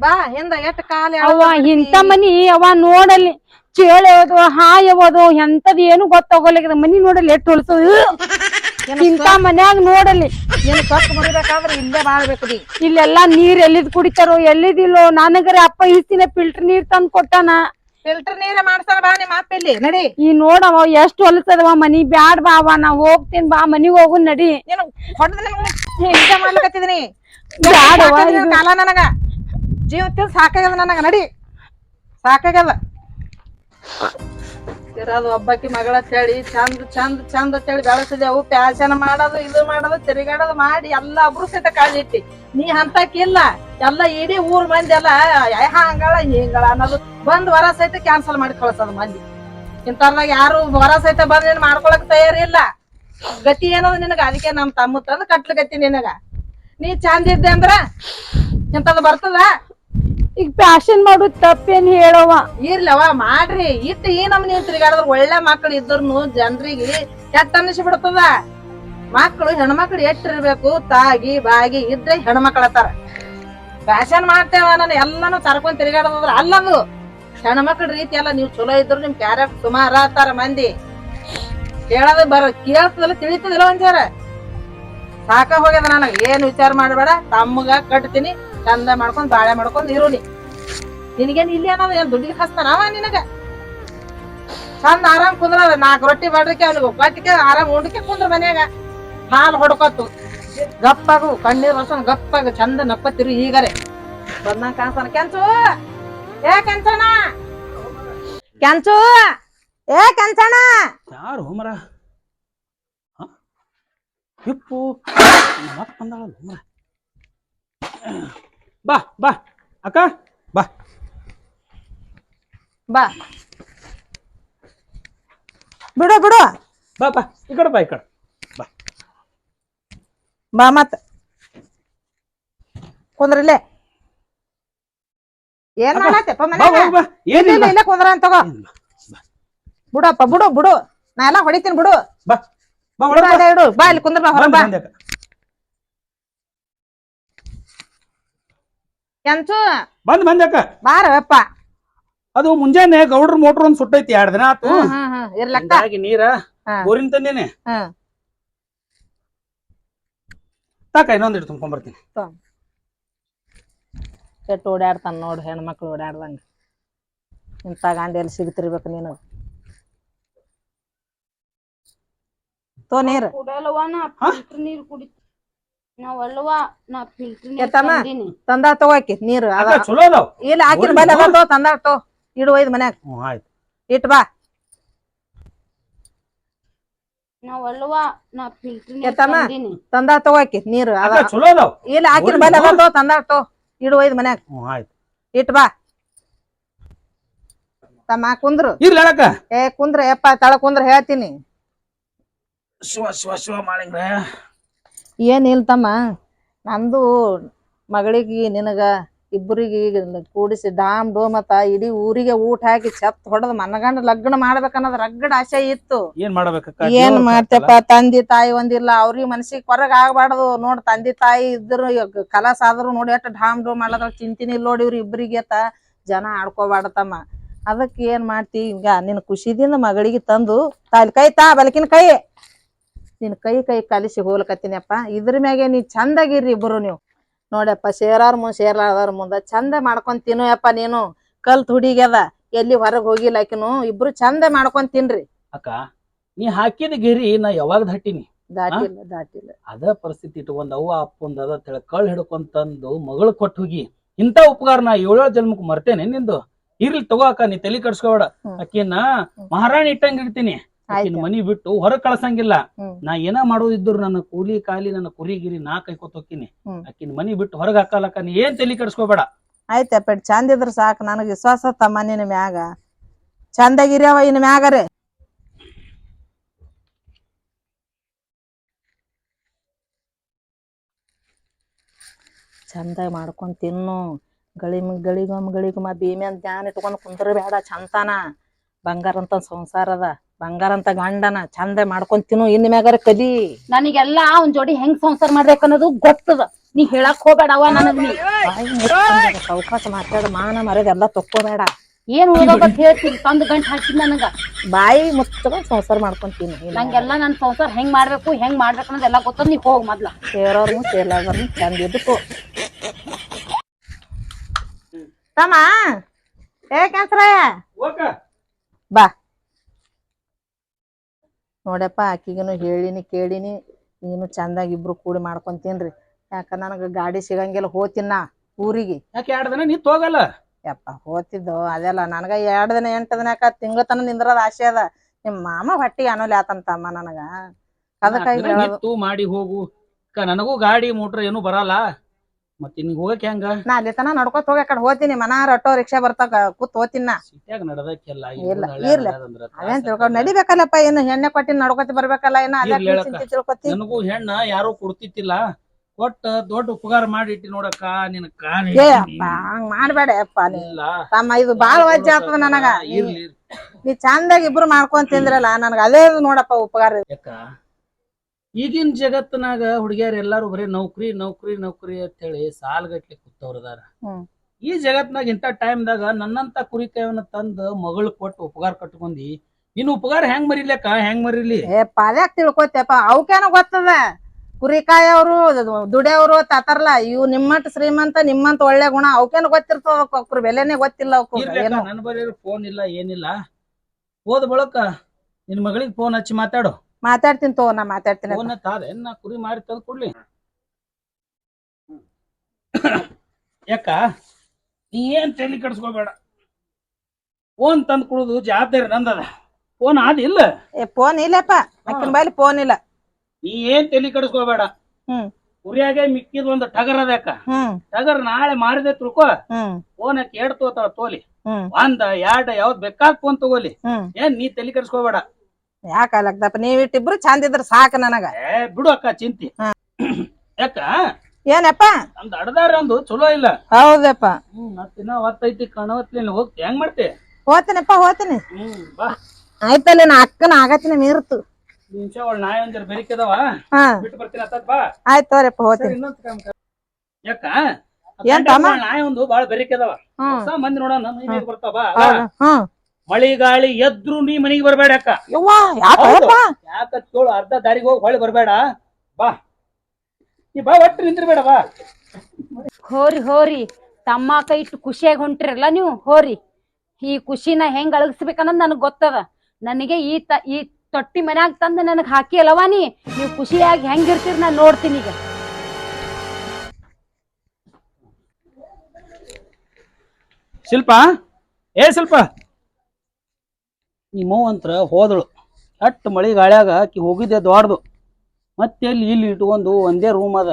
S2: ಬಾ ಹಿಂದ ಎಷ್ಟ್ ಕಾಲ
S4: ಅವ್ವ ಇಂತ ಮನಿ ಅವ ನೋಡಲಿ ಚೇಳೋದು ಹಾಯೋದು ಎಂತದ ಏನು ಗೊತ್ತಾಗೋಲ್ಲ ಮನಿ ನೋಡಲಿ ಎಷ್ಟ್ ಹೊಲ್ಸು ಇಂತ ಮನ್ಯಾಗ ನೋಡಲಿ.
S2: ನೀನ್ ಸೊಕ್ಕು ಮುರಿಬೇಕಾದ್ರೆ ಇಲ್ಲೇ ಬಾಳ್ಬೇಕು ನೀ.
S4: ಇಲ್ಲೆಲ್ಲಾ ನೀರ್ ಎಲ್ಲಿದ್ ಕುಡಿತಾರೋ ಎಲ್ಲಿದಿಲ್ಲೋ ನನಗರೆ ಅಪ್ಪ ಇರ್ತೀನಿ ಫಿಲ್ಟರ್ ನೀರ್ ತಂದ್ ಕೊಟ್ಟಾನ.
S2: ಫಿಲ್ಟರ್ ನೀರ ಮಾಡ್ತಾರ ಬಾ ನಿಮ್ಮ ಅಪ್ಪ ಇಲ್ಲಿ ನಡಿ.
S4: ಈ ನೋಡವ ಎಷ್ಟ್ ಹೊಲಸದವ ಮನಿ ಬ್ಯಾಡ್ ಬಾವ ನಾ ಹೋಗ್ತೀನಿ ಬಾ ಮನಿಗ್ ಹೋಗು ನಡಿ.
S2: ನೀನು? ಹೊಡೆದ್ರೆ ಹಿಂಸೆ. ಕಾಲ ನನಗ? ಜೀವ ತಿನ್ ಸಾಕಾಗ್ಯದ ನನಗ ನಡಿ. ಸಾಕಾಗ್ಯದ. ಇರೋದು ಒಬ್ಬಾಕಿ ಮಗಳ ಚಳಿ ಚಂದ ಚಂದ ಚಂದ ಚಳಿ ಬೆಳೆಸಿದೆವು ಪ್ಯಾಶನ್ ಮಾಡೋದು, ಇದು ಮಾಡೋದು, ತಿರುಗಾಡೋದು ಮಾಡಿ ಎಲ್ಲ ಒಬ್ರು ಸಹಿತ ಕಾಳಿಟ್ಟಿ ನೀ ಹಂತಕ್ಕಿಲ್ಲ ಎಲ್ಲ ಇಡೀ ಊರ್ ಮಂದಿ ಎಲ್ಲ ಹಂಗಳ ಹಿಂಗಳ ಅನ್ನೋದು ಬಂದ್ ವರ ಸಹಿತ ಕ್ಯಾನ್ಸಲ್ ಮಾಡಿ ಕಳ್ಸೋದು ಮಂದಿ. ಇಂಥವ್ರದಾಗ ಯಾರು ವರ ಸಹಿತ ಬಂದ್ ಏನ್ ಮಾಡ್ಕೊಳಕ್ ತಯಾರಿಲ್ಲ. ಗತಿ ಏನದ ನಿನಗ? ಅದಕ್ಕೆ ನಮ್ ತಮ್ಮ ತಂದು ಕಟ್ಲ ಗತಿ ನಿನಗ. ನೀ ಚಂದ ಇದ್ದೆ ಅಂದ್ರ ಇಂಥದ್ ಬರ್ತದ?
S4: ಈಗ ಪ್ಯಾಶನ್ ಮಾಡೋದ್ ತಪ್ಪೇನ್ ಹೇಳವ
S2: ಇರ್ಲವ ಮಾಡ್ರಿ. ಇಟ್ಟು ಈ ನಮ್ನಿ ತಿರುಗಾಡಿದ್ರ ಒಳ್ಳೆ ಮಕ್ಳು ಇದ್ರುನು ಜನರಿಗೆ ಕೆಟ್ಟ ಅನಿಸಿ ಬಿಡ್ತದ. ಮಕ್ಳು ಹೆಣ್ಮಕ್ಳು ಎಷ್ಟಿರ್ಬೇಕು, ತಾಗಿ, ಬಾಗಿ ಇದ್ರೆ ಹೆಣ್ಮಕ್ಳು ತರ ಫ್ಯಾಷನ್ ಮಾಡ್ತೇವ ನಾನು, ಎಲ್ಲಾನು ತರ್ಕೊಂಡ್ ತಿರುಗಾಡೋದ್ರ ಅಲ್ಲದು. ಹೆಣ್ಮಕ್ಳ ರೀತಿ ಎಲ್ಲ ನೀವು ಚಲೋ ಇದ್ರು ನಿಮ್ ಕ್ಯಾರೆಕ್ಟ್ ಸುಮಾರ ಆತಾರ ಮಂದಿ. ಕೇಳೋದು ಬರ, ಕೇಳ್ತದಲ್ಲ, ತಿಳಿತದಿಲ್ಲ ಒಂದ್ಸಾರ ಸಾಕ ಹೋಗ್ಯದ ನನಗ, ಏನ್ ವಿಚಾರ ಮಾಡಬೇಡ ತಮ್ಮಗ ಕಟ್ತೀನಿ. ಚಂದ ಮಾಡ್ಕೊಂಡ್ ಬಾಳೆ ಮಾಡ್ಕೊಂಡ್ ಇರುನಿ ನಿನಗೇನ್ ಇಲ್ಲಿ ಅನ್ನೋದು ಏನ್ ದುಡ್ಡಿಗೆ ಹಸ್ತಾನವ ನಿನಗ? ಚಂದ ಆರಾಮ್ ಕುಂದ್ರ ನಾಲ್ಕು ರೊಟ್ಟಿ ಮಾಡ್ರಿಕೆ ಅವ್ನಿಗೆ ಒಬ್ಬಟ್ಟಿಗೆ ಆರಾಮ್ ಉಂಡಕ್ಕೆ ಕುಂದ್ರ ಮನ್ಯಾಗ. ಹಾಲು ಹೊಡ್ಕೊತು. ಗಪ್ಪಾಗು, ಕಣ್ಣೀರ್ ರಸನ್ ಗಪ್ಪಾಗ, ಚಂದ ನಪ್ಪತ್ತಿರು ಈಗರೆ. ಬಂದಂಗ ಕಾಸನ ಕೆಂಚು! ಏ ಕೆಂಚಣ ಕೆಂಚು! ಏ ಕೆಂಚಣ
S1: ಯಾರು ಮರ ಹಿಪ್ಪು ನಮ್ಮಕ್ಕ ಬಂದಾಳಲ್ಲ ಮರ ಬಾ ಬಾ. ಅಕ್ಕ ಬಾ.
S2: ಬಾ. ಬಿಡು ಬಿಡು.
S1: ಬಾ ಬಾ. ಈ ಕಡೆ ಬಾ ಈ ಕಡೆ. ಬಾ.
S2: ಬಾ ಮತ್ತ ಕುಂದ್ರಿಲ್ಲೇ ಏನ್ ಮಾಡತ್ತಪ್ಪ
S1: ಬಾ ಹೋಗ್ ಏನಿಲ್ಲ.
S2: ಇಲ್ಲ ಕುಂದ್ರ ಅಂತ ತಗೋ. ಬಿಡಪ್ಪ ಬಿಡು ಬಿಡು. ನಾ ಎಲ್ಲ ಹೊಡಿತೀನಿ ಬಿಡು.
S1: ಬಾ ಬಾ ಒಳಗ್ ಬಾ.
S2: ಇಡು. ಬಾ ಇಲ್ಲಿ ಕುಂದ್ರ ಬಾ ಹೊರ ಬಾ.
S1: ಬಂದೆ ಅಕ್ಕ. ಬಂದ್ ಬಂದಕ್ಕ
S2: ಬಾರಪ್ಪ.
S1: ಅದು ಮುಂಜಾನೆ ಗೌಡ್ರ ಮೋಟ್ರ್ ಒಂದ್ ಸುಟ್ಟೈತಿ ಎರಡ್ ದಿನ ಆತು.
S2: ಇರ್ಲಕ್ಕ.
S1: ಹಿಂಗಾಗಿ ನೀರ
S2: ಹಾ.
S1: ಬೋರಿನ ತಂದೇನೆ. ತಾಕ ಇನ್ನೊಂದ್ ಇಟ್ಟು ತುಂಬ ಬರ್ತೀನಿ.
S2: ಕೆಟ್ಟ ಓಡಾಡ್ತಾನ ನೋಡು ಹೆಣ್ಮಕ್ಳು ಓಡಾಡ್ದಂಗ ಇಂಥ ಗಾಂಡಿ ಎಲ್ಲಿ ಸಿಗ್ತಿರ್ಬೇಕು ನೀನು? ತೋ ನೀರು.
S4: ನೀರ್ ಕುಡಿ ನಾವ್ ಅಲ್ವಾ? ನಾ ಫಿಲ್ಟರ್ ನೀರ್
S2: ಎತ್ತಮ್ಮ?
S4: ತಂದೀನಿ.
S2: ತಂದ ತಗೋಕಿ ನೀರು ಅದ.
S1: ಚಲೋ ಅದಾವ್.
S2: ಇಲ್ಲ ಹಾಕಿನ ಬಲ್ಲಿ. ಅದ ಇಡು ಒಯ್ದು ಮನ್ಯಾಗ.
S1: ಆಯ್ತು.
S2: ಇಟ್ ಬಾ.
S4: ನಾವ್ ಅಲ್ವಾ? ನಾ ಫಿಲ್ಟರ್ ನೀರ್
S2: ಎತ್ತಮ್ಮ?
S4: ತಂದೀನಿ.
S2: ತಂದ ತಗೋಕಿ ನೀರು ಅದ.
S1: ಚಲೋ ಅದಾವ್.
S2: ಇಲ್ಲ ಹಾಕಿನ ಬಲ್ಲಿ ಅದ ಇಡು ಒಯ್ದು ಮನ್ಯಾಗ.
S1: ಆಯ್ತು.
S2: ಇಟ್ ಬಾ. ತಮ್ಮ ಕುಂದ್ರು.
S1: ಇರ್ಲಿ ಹೇಳಕ್ಕ.
S2: ಏ ಕುಂದ್ರ ಯಪ್ಪ ತಳ ಕುಂದ್ರ ಹೇಳ್ತೀನಿ.
S1: ಶಿವ ಶಿವ ಶಿವ ಮಾಡಿಂಗ್ರ
S2: ಏನಿಲ್ಲ ತಮ್ಮ? ನಂದು ಮಗಳಿಗೆ ನಿನಗ ಇಬ್ಬರಿಗೆ ಕೂಡಿಸಿ ಡಾಮ್ ಡೋಮ್ ಅತ್ತ ಇಡೀ ಊರಿಗೆ ಊಟ ಹಾಕಿ ಚತ್ ಹೊಡೆದ್ ಮನಗಂಡ ಲಗ್ನ ಮಾಡ್ಬೇಕನ್ನೋದ್ ರಗ್ಗಡ ಆಸೆ ಇತ್ತು.
S1: ಏನ್ ಮಾಡ್ಬೇಕಕ್ಕ?
S2: ಏನ್ ಮಾಡ್ತೇಪ್ಪ ತಂದೆ ತಾಯಿ ಒಂದಿಲ್ಲ ಅವ್ರಿಗೆ ಮನಸ್ಸಿಗೆ ಕೊರಗ ಆಗ್ಬಾರ್ದು. ನೋಡ್ ತಂದೆ ತಾಯಿ ಇದ್ರು ಇವಾಗ ಕಲಸ ಆದ್ರು ನೋಡಿ ಎಷ್ಟು ಡಾಮ್ ಡೋಮ್ ಮಾಡ್ಲತ್ತಾರ ಚಿಂತಿನಿ ಇಲ್ಲ ನೋಡಿ ಇವ್ರ ಇಬ್ಬರಿಗೆ ಅತ್ತ ಜನ ಆಡ್ಕೋಬಾರ್ದಮ್ಮ ಅದಕ್ಕೆ ಏನ್ ಮಾಡ್ತಿ ಈಗ ನಿನ್ ಖುಷಿದಿಂದ ಮಗಳಿಗೆ ತಂದು ತಾಲಿ ಕೈ ತಾ ಬಲಕಿನ ಕೈ. ನಿನ್ ಕೈ ಕೈ ಕಲಿಸಿ ಹೋಗ್ಲಕತ್ತೀನಪ್ಪ. ಇದ್ರ ಮ್ಯಾಗೆ ನೀ ಚಂದಾಗಿರ್ರಿ ಇಬ್ರು ನೀವು. ನೋಡಪ್ಪ ಸೇರಾರ ಮುಂದ್ ಸೇರ್ಲಾರ್ದಾರ ಮುಂದ ಚಂದ ಮಾಡ್ಕೊಂಡ್ ತಿನ್ನುಯಪ್ಪ ನೀನು. ಕಲ್ತ್ ಹುಡುಗ್ಯದ ಎಲ್ಲಿ ಹೊರಗ್ ಹೋಗಿಲ್ಲ ಆಕಿನು. ಇಬ್ರು ಚಂದ ಮಾಡ್ಕೊಂಡ್ ತಿನ್ರಿ.
S1: ಅಕ್ಕ ನೀ ಹಾಕಿದ ಗಿರಿ ನಾ ಯಾವಾಗ ಹಟ್ಟಿನಿ.
S2: ದಾಟಿಲ್ಲ ದಾಟಿಲ್ಲ.
S1: ಅದ ಪರಿಸ್ಥಿತಿ ಇಟ್ಕೊಂಡ್ ಅವ್ವ ಅಪ್ಪಂದ ಅದ ತಿಳ ಕಳ್ ಹಿಡ್ಕೊಂಡ್ ತಂದು ಮಗಳು ಕೊಟ್ಟು ಹೋಗಿ. ಇಂತ ಉಪಕಾರ ನಾ ಏಳೇಳು ಜನ್ಮಕ್ ಮರ್ತೇನೆ ನಿಂದು. ಇರ್ಲಿ ತಗೋ ಅಕ್ಕ ನೀ ತಲೆ ಕಡ್ಸ್ಕೊಬೇಡ. ಅಕ್ಕಿನ ಮಹಾರಾಣಿ ಇಟ್ಟಂಗ್ ಇಡ್ತೀನಿ. ಆಕಿನ ಮನಿ ಬಿಟ್ಟು ಹೊರಗ್ ಕಳಸಂಗಿಲ್ಲ. ನಾ ಏನ ಮಾಡೋದಿದ್ರು ನನ್ನ ಕೂಲಿ ಕಾಲಿ ನನ್ನ ಕುರಿಗಿರಿ ನಾ ಕೈಕೋತ ಹೋಗ್ತೀನಿ. ಆಕಿನ ಮನಿ ಬಿಟ್ಟು ಹೊರಗ್ ಹಾಕಲಕ್ಕ ನೀ ಏನ್ ತಲೆ ಆಯ್ತ
S2: ಆಯ್ತಪ್ಪ ಚಂದ ಇದ್ರ ಸಾಕು ನನಗೆ ವಿಶ್ವಾಸ ತಮ್ಮ ನಿನ್ನ ಮ್ಯಾಗ. ಚಂದಾಗಿರ್ಯಾವ ಇನ್ ಮ್ಯಾಗರೆ ಚಂದ ಮಾಡ್ಕೊಂಡ್ ತಿನ್ನು. ಗಳಿ ಗಳಿಗೊಮ್ಮ ಗಳಿಗೊಮ್ಮ ಭೀಮೆ ಅಂತ ಜ್ಞಾನ ಇಟ್ಕೊಂಡು ಕುಂದ್ರ ಬೇಡ ಚಂತಾನ. ಬಂಗಾರ ಅಂತ ಸಂಸಾರ ಅದ. ಬಂಗಾರ ಅಂತ ಗಂಡನ ಚಂದ ಮಾಡ್ಕೊಂಡ್ ತಿನ್ನು ಇನ್ ಮ್ಯಾಗಾರ ಕದಿ.
S4: ನನಗೆಲ್ಲಾ ಅವ್ನ್ ಜೋಡಿ ಹೆಂಗ್ ಸಂಸಾರ ಮಾಡ್ಬೇಕು ಅನ್ನೋದು ಗೊತ್ತದ. ನೀ ಹೇಳಕ್ ಹೋಗ್ಬೇಡವ ನನಗ್ ನೀ.
S2: ಅವಕಾಶ ಮಾತಾಡ ಮಾನ ಮರದ ಎಲ್ಲಾ ತಕ್ಕೋಬೇಡ.
S4: ಏನ್ ಉಳ್ದೋಗತ್ ಹೇಳ್ತೀನಿ ತಂದ್ ಗಂಟ್ ಹಾಕಿದ್ ನನಗ.
S2: ಬಾಯಿ ಮುಚ್ಚಿಟ್ಕೊಂಡ್ ಸಂಸಾರ ಮಾಡ್ಕೊಂತೀನಿ.
S4: ನಂಗೆಲ್ಲ ನನ್ ಸಂಸಾರ ಹೆಂಗ್ ಮಾಡ್ಬೇಕು ಹೆಂಗ್ ಮಾಡ್ಬೇಕು ಅನ್ನೋದು ಎಲ್ಲಾ ಗೊತ್ತದ ನೀ ಹೋಗ್ ಮೊದ್ಲ.
S2: ಸೇರೋರ್ನು ಸೇರ್ಲಾರ್ನು ಚಂದ ಇದ್ದಕ್ಕೂ ತಮ್ಮ ಏ ಕ್ಯಾನ್ಸರ ಬಾ. ನೋಡಪ್ಪ ಆಕಿಗೇನು ಹೇಳಿನಿ ಕೇಳಿನಿ ನೀನು ಚಂದಾಗಿ ಇಬ್ರು ಕೂಡಿ ಮಾಡ್ಕೊಂತೀನ್ರಿ. ಯಾಕ ನನಗ ಗಾಡಿ ಸಿಗಂಗಿಲ್ಲ ಹೋತಿನ ನಾ ಊರಿಗೆ.
S1: ಯಾಕೆ ಎರಡು ದಿನ ನೀ ಹೋಗಲ್ಲ
S2: ಯಪ್ಪ ಹೋತಿದ್ದು ಅದೆಲ್ಲ ನನಗ ಎರಡ್ ದಿನ ಎಂಟು ದಿನ ಯಾಕ ತಿಂಗಳತನ ನಿಂದ್ರದ ಆಸೆ ಅದ. ನಿಮ್ ಮಾಮ ಹೊಟ್ಟಿಗೆ ಅನುಲ್ ಆತಂತಮ್ಮ ನನಗ. ಅದಕ್ಕಾಗಿ ಹೇಳೋದು.
S1: ಮಾಡಿ ಹೋಗು. ನನಗೂ ಗಾಡಿ ಮೋಟ್ರ್ ಏನು ಬರಲ್ಲ. ಮತ್ತೆ ನಿಂಗೆ ಹೋಗಕ್ಕೆ ಹೆಂಗ?
S2: ನಾ ಅಲ್ಲಿ ತನ ನಡ್ಕೊತ ಹೋಗಿ ಕಡೆ ಹೋತೀನಿ ಮನಾರ ಆಟೋ ರಿಕ್ಷಾ ಬರ್ತಾ ಕೂತ್ ಹೋತೀನಿ ನಾ.
S1: ಸಿಟ್ಯಾಗ ನಡದಕ್ಕೆಲ್ಲ
S2: ಇಲ್ಲ, ಇರ್ಲಿ. ಅದೇನ್ ತಿಳ್ಕೊಂಡ್ ನಡಿಬೇಕಲ್ಲಪ್ಪ ಏನು ಹೆಣ್ಣೆ ಕೊಟ್ಟಿನ ನಡ್ಕೋತಿ ಬರ್ಬೇಕಲ್ಲ ಏನ
S1: ಇರ್ಲಿ.
S2: ಚಿಂತೆ ತಿಳ್ಕೊತಿ?
S1: ನನಗೂ ಹೆಣ್ಣ ಯಾರು ಕೊಡ್ತಿತ್ತಿಲ್ಲ ಕೊಟ್ಟ ದೊಡ್ಡ ಉಪಕಾರ ಮಾಡಿಟ್ಟಿ ನೋಡಕ್ಕ ನಿನ್ ಕಾಲ್
S2: ಏ ಅಪ್ಪ ಹಂಗ್ ಮಾಡ್ಬೇಡ ಅಪ್ಪ ನೀ
S1: ಇಲ್ಲ.
S2: ತಮ್ಮ ಇದು ಬಾಳ ವಜ್ಜ ಆಗ್ತದ ನನಗ.
S1: ಇರ್ಲಿ.
S2: ನೀ ಚಂದಾಗಿ ಇಬ್ರು ಮಾಡ್ಕೊಂಡ್ ತಿಂದ್ರಲ್ಲ ನನಗ ಅದೇ ನೋಡಪ್ಪ ಉಪಕಾರ.
S1: ಯಾಕ? ಈಗಿನ ಜಗತ್ತಿನಾಗ ಹುಡುಗಿಯರ್ ಎಲ್ಲಾರು ಬರೀ ನೌಕರಿ ನೌಕರಿ ನೌಕರಿ ಅಂತ ಹೇಳಿ ಸಾಲ್ಗಟ್ಲೆ ಕೂತವ್ರದಾರ ಈ ಜಗತ್ನಾಗ ಇಂಥ ಟೈಮ್ದಾಗ ನನ್ನಂತ ಕುರಿ ಕೈವನ್ನ ತಂದು ಮಗಳು ಕೊಟ್ಟು ಉಪಕಾರ ಕಟ್ಕೊಂಡಿ ಇನ್ನು ಉಪಕಾರ ಹೆಂಗ್ ಮರಿಲಕ್ಕ ಹೆಂಗ್ ಮರಿಲಿ?
S2: ಏ ಪಾದ್ಯಾಗ ತಿಳ್ಕೊತೇಪ ಅವಕೇನ ಗೊತ್ತದ? ಕುರಿಕಾಯಿ ಅವರು ದುಡಿಯವರು ತಾತಾರಲ್ಲ ಇವ್ ನಿಮ್ಮಂತ ಶ್ರೀಮಂತ ನಿಮ್ಮಂತ ಒಳ್ಳೆ ಗುಣ ಅವಕೇನ ಗೊತ್ತಿರ್ತದ ಅವ್ರ ಬೆಲೆನೇ ಗೊತ್ತಿಲ್ಲ
S1: ನನ್ ಬರೀ ಫೋನ್ ಇಲ್ಲ ಏನಿಲ್ಲ. ಹೋದ ಬಳಕ ನಿನ್ ಮಗಳಿಗೆ ಫೋನ್ ಹಚ್ಚಿ ಮಾತಾಡು.
S2: ಮಾತಾಡ್ತೀನಿ ತಗೋ ನಾ ಮಾತಾಡ್ತೀನಿ
S1: ನಾ ಕುರಿ ಮಾರಿ ತಂದು ಕೊಡ್ಲಿ. ಯಾಕ? ನೀ ಏನ್ ತಲೆ ಕೆಡಿಸ್ಕೋಬೇಡ. ಫೋನ್ ತಂದು ಕೊಡುದು ಜವಾಬ್ದಾರಿ ನಂದದ. ಫೋನ್ ಆದಿಲ್ಲ
S2: ಏ ಫೋನ್ ಇಲ್ಲಪ್ಪ. ಅಕ್ಕಿನ ಬೈಲಿ ಫೋನ್ ಇಲ್ಲ.
S1: ನೀ ಏನ್ ತಲೆ ಕೆಡಿಸ್ಕೋಬೇಡ.
S2: ಹ್ಮ್.
S1: ಕುರಿಯಾಗೆ ಮಿಕ್ಕಿದ ಒಂದು ಟಗರ್ ಅದ
S2: ಹ್ಮ್.
S1: ಟಗರ್ ನಾಳೆ ಮಾರಿದೆ ತಿಳ್ಕೊ.
S2: ಹ್ಮ್.
S1: ಫೋನ್ ಕೇಡ್ ತೋತಾಳ ತೋಲಿ.
S2: ಹ್ಮ್.
S1: ಒಂದ ಎರಡ್ ಯಾವ್ದ್ ಬೇಕಾದ್ ಫೋನ್ ತಗೋಲಿ.
S2: ಹ್ಮ್.
S1: ಏನ್ ನೀ ತಲೆ ಕೆಡಿಸ್ಕೋಬೇಡ.
S2: ಯಾಕ ನೀವ್ ಇಟ್ಟಿಬ್ರು ಚಂದ ಇದ್ರ ಸಾಕ ನನಗ.
S1: ಏ ಬಿಡು ಅಕ್ಕ ಚಿಂತಿ. ಯಾಕ?
S2: ಏನಪ್ಪ?
S1: ನಮ್ದು ಅಡದಾರ ಒಂದು ಚಲೋ ಇಲ್ಲ.
S2: ಹೌದಪ್ಪ.
S1: ಹ್ಮ್ ಮತ್ತಿನ್ನ ಹೊತ್ತೈತಿ ಕಣವತ್ಲಿ ಹೋಗ್ತಿ ಹೆಂಗ್ ಮಾಡ್ತಿ?
S2: ಹೋಗ್ತೀನಪ್ಪ ಹೋಗ್ತೀನಿ
S1: ಹ್ಮ್ ಬಾ.
S2: ಆಯ್ತಲ್ಲ ನಾ ಅಕ್ಕನ ಆಗತ್ತಿನ ಮೀರ್ತು
S1: ನಿಮಿಷ ಒಳ್ ನಾಯಿ ಒಂದಿರ ಬೆರಿಕದವ
S2: ಹಾ.
S1: ಬಿಟ್ಟು ಬರ್ತೀನಿ ಅತ್ತ ಬಾ.
S2: ಆಯ್ತು ತೋರಪ್ಪ
S1: ಇನ್ನೊಂದ್ ಕಾಮ್ ಯಾಕ?
S2: ಏನ್ ತಮ್ಮ?
S1: ನಾಯಿ ಒಂದು ಬಾಳ ಬೆರಿಕದವ ಹೊಸ ಮಂದಿ ನೋಡೋಣ ಬರ್ತಾವ ಬಾ.
S2: ಹೌದು. ಹ್ಮ್.
S1: ಮಳಿ ಗಾಳಿ ಎದ್ರು ನೀ ಮನೆಗೆ ಬರಬೇಡ ಅಕ್ಕ.
S2: ಯವ್ವಾ ಯಾಕಪ್ಪ
S1: ಯಾಕ ಕೇಳು ಅರ್ಧ ದಾರಿಗೆ ಹೋಗಿ ಹೊಳಿ ಬರಬೇಡ. ಬಾ. ನೀ ಬಾ ಒಟ್ಟು ನಿಂತಿರ್ಬೇಡ ಬಾ
S4: ಹೋರಿ ಹೋರಿ. ತಮ್ಮ ಕೈ ಇಟ್ಟು ಖುಷಿಯಾಗಿ ಹೊಂಟಿರಲ್ಲ ನೀವು? ಹೋರಿ. ಈ ಖುಷಿನ ಹೆಂಗ್ ಅಳಗಿಸ್ಬೇಕನ್ನೋದು ನನಗ್ ಗೊತ್ತದ. ನನಗೆ ಈ ತ ಈ ತೊಟ್ಟಿ ಮನ್ಯಾಗ ತಂದು ನನಗ್ ಹಾಕಿ ಅಲ್ಲವಾ ನೀ? ನೀವು ಖುಷಿಯಾಗಿ ಹೆಂಗಿರ್ತೀರಿ ನಾನು ನೋಡ್ತೀನಿ ಈಗ.
S1: ಶಿಲ್ಪ. ಏ ಶಿಲ್ಪ. ನಿಮ್ಮ ಅಂತ್ರ ಹೋದಳು. ಅಟ್ಟು ಮಳೆ ಗಾಳ್ಯಾಗ ಆಕಿ ಹೋಗಿದ್ದೆ ದೊಡ್ದು ಮತ್ತೆ ಇಲ್ಲಿ ಇಲ್ಲಿ ಇಟ್ಕೊಂಡು ಒಂದೇ ರೂಮ್ ಅದ.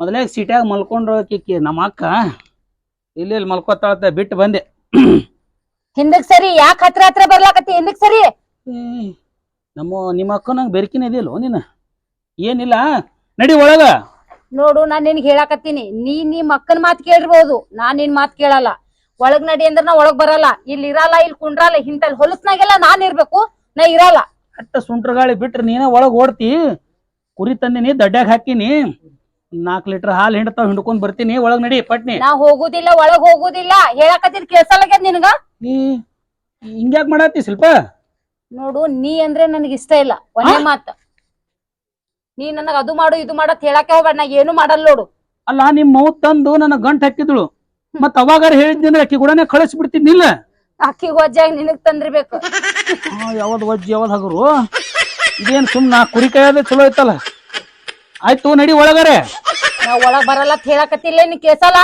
S1: ಮೊದಲೇ ಸೀಟ್ಯಾಗ ಮಲ್ಕೊಂಡ್ರು ಆಕಿ ನಮ್ಮ ಅಕ್ಕ. ಇಲ್ಲಿ ಇಲ್ಲಿ ಮಲ್ಕೋತಾಳತ್ತ ಬಿಟ್ಟು ಬಂದೆ.
S4: ಹಿಂದಕ್ ಸರಿ ಯಾಕೆ ಹತ್ರ ಹತ್ರ ಬರ್ಲಾಕತ್ತಿ? ಹಿಂದಕ್ ಸರಿ?
S1: ನಮ್ಮ ನಿಮ್ಮ ಅಕ್ಕನಂಗೆ ಬೆರ್ಕಿನ ಇದೆಯಲ್ಲೋ ನೀನು? ಏನಿಲ್ಲ ನಡಿ ಒಳಗ.
S4: ನೋಡು ನಾನು ನಿನ್ಗೆ ಹೇಳಾಕತ್ತೀನಿ. ನೀ ನಿಮ್ಮ ಅಕ್ಕನ ಮಾತ್ ಕೇಳಿರ್ಬೋದು ನಾನು ನಿನ್ ಮಾತ್ ಕೇಳಲ್ಲ. ಒಳಗ್ ನಡಿ ಅಂದ್ರ ನಾ ಒಳಗ್ ಬರಲ್ಲ. ಇಲ್ಲಿ ಇರಲ್ಲ ಇಲ್ಲಿ ಕುಂಡ್ರಲ್ಲ ಹಿಂತಲ್ ಹೊಲಸ್ನಾಗೆಲ್ಲ ನಾನ್ ಇರ್ಬೇಕು ನಾ ಇರಲ್ಲ.
S1: ಅಟ್ಟ ಸುಂಟ್ರ ಗಾಳಿ ಬಿಟ್ರ ನೀನ ಒಳಗ್ ಓಡ್ತಿ. ಕುರಿ ತಂದಿನಿ ದಡ್ಡ್ಯಾಗ ಹಾಕಿನಿ. ನಾಲ್ಕ್ ಲೀಟರ್ ಹಾಲ್ ಹಿಂಡ್ತಾವ್ ಹಿಂಡ್ಕೊಂಡ್ ಬರ್ತೀನಿ. ಒಳಗ್ ನಡಿ ಪಟ್ನಿ.
S4: ನಾ ಹೋಗುದಿಲ್ಲ ಒಳಗ್ ಹೋಗುದಿಲ್ಲ. ಹೇಳಾಕತ್ತಿದ್ ಕೇಳ್ಸಲ್ಲಾಗ್ಯದ ನಿನಗ?
S1: ನೀ ಹಿಂಗ್ಯಾಕ್ ಮಾಡತ್ತಿ ಸ್ವಲ್ಪ
S4: ನೋಡು ನೀ ಅಂದ್ರೆ ನನಗೆ ಇಷ್ಟ ಇಲ್ಲ. ಒಂದೇ ಮಾತ. ನೀ ನನಗ ಅದು ಮಾಡು ಇದು ಮಾಡತ್ ಹೇಳಕ್ಕೆ ಹೋಗ್ಬೇಡ. ನಾ ಏನು ಮಾಡಲ್ಲ ನೋಡು.
S1: ಅಲ್ಲ ನಿಮ್ ಮೌ ತಂದು ನನ್ನ ಗಂಟ್ ಹಾಕಿದ್ಳು. ಮತ್ ಅವಾಗಾರ ಹೇಳಿದ್ನಿ ಅಕ್ಕಿ ಕೂಡನೆ ಇಲ್ಲ
S4: ಅಕ್ಕಿ ಗೊಜ್ಜಾಗಿ ನಿನಗ್ ತಂದಿರ್ಬೇಕು.
S1: ಯಾವ್ದು ವಜ್ಜಿ ಯಾವ್ದು ಹಗರು? ಇದೇನ್ ಸುಮ್ ನಾ ಕುರಿ ಕೈಯಾದ ಚಲೋ ಐತಲ್ಲ? ಆಯ್ತು ನಡಿ ಒಳಗಾರೆ.
S4: ನಾ ಒಳಗ್ ಬರಲ್ಲ ಅಂತ ಹೇಳಕತ್ತಿಲ್ಲ ನೀ ಕೇಸಲ್ಲ